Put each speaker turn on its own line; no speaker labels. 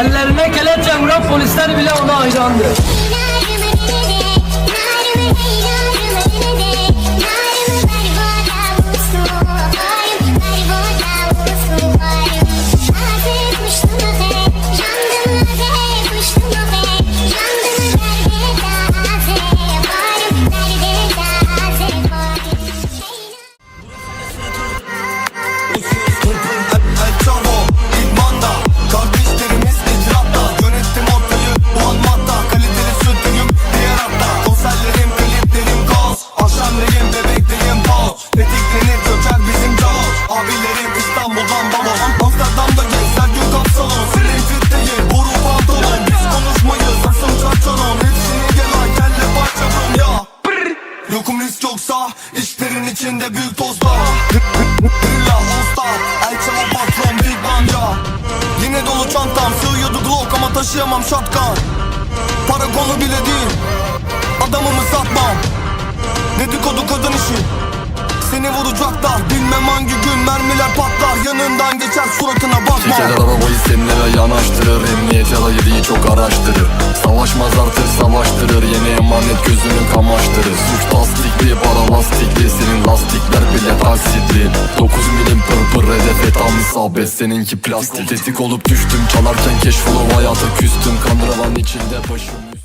Ellerine kelepçe vuran polisler bile ona hayrandı.
Yoksa işlerin içinde büyük tozlar Grilla usta El Chavo patron Big Bang ya Yine dolu çantam sığıyordu Glock ama taşıyamam shotgun. Para konu bile değil Adamımı satmam. Dedikodu kadın işi Seni vuracaklar. Bilmem hangi gün mermiler patlar. Yanından geçer suratına bakma
Teker arabayı seninle yanaştırır. Emniyet yarayı değil çok araştırır. Savaşmaz artık savaştırır. Yeni emanet gözünü kamaştırır isabet Seninki plastik. Tetik olup düştüm çalarken keşfolu hayata küstüm. Kandıralan içinde başım